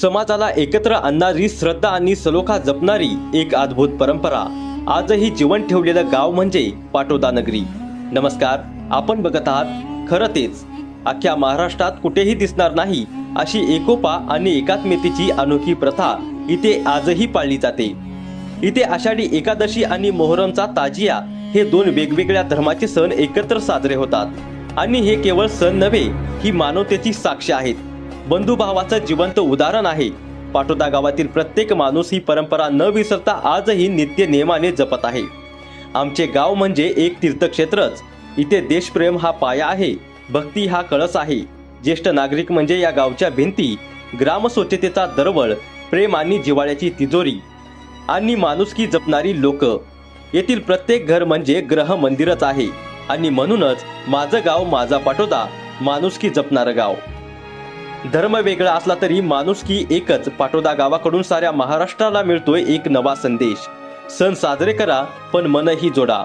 समाजाला एकत्र आणणारी श्रद्धा आणि सलोखा जपणारी एक अद्भुत परंपरा. आजही जीवन ठेवलेलं गाव म्हणजे पाटोदा नगरी. नमस्कार आपण बघत आहात खरं तेच. अख्ख्या महाराष्ट्रात कुठेही दिसणार नाही अशी एकोपा आणि एकात्मतेची अनोखी प्रथा इथे आजही पाळली जाते. इथे आषाढी एकादशी आणि मोहरमचा ताजिया हे दोन वेगवेगळ्या धर्माचे सण एकत्र साजरे होतात. आणि हे केवळ सण नव्हे ही मानवतेची साक्ष आहेत. बंधुभावाचं जिवंत उदाहरण आहे. पाटोदा गावातील प्रत्येक माणूस ही परंपरा न विसरता आजही नित्य नियमाने जपत आहे. आमचे गाव म्हणजे एक तीर्थक्षेत्रच. इथे देशप्रेम हा पाया आहे भक्ती हा कळस आहे. ज्येष्ठ नागरिक म्हणजे या गावच्या भिंती ग्रामस्वच्छतेचा दरवळ प्रेम आणि जिवाळ्याची तिजोरी. आणि माणुसकी जपणारी लोक. येथील प्रत्येक घर म्हणजे ग्रह मंदिरच आहे. आणि म्हणूनच माझं गाव माझा पाटोदा माणुसकी जपणारं गाव. धर्म वेगळा असला तरी माणूस की एकच. पाटोदा गावाकडून साऱ्या महाराष्ट्राला मिळतोय एक नवा संदेश. सण साजरे करा पण मनही जोडा.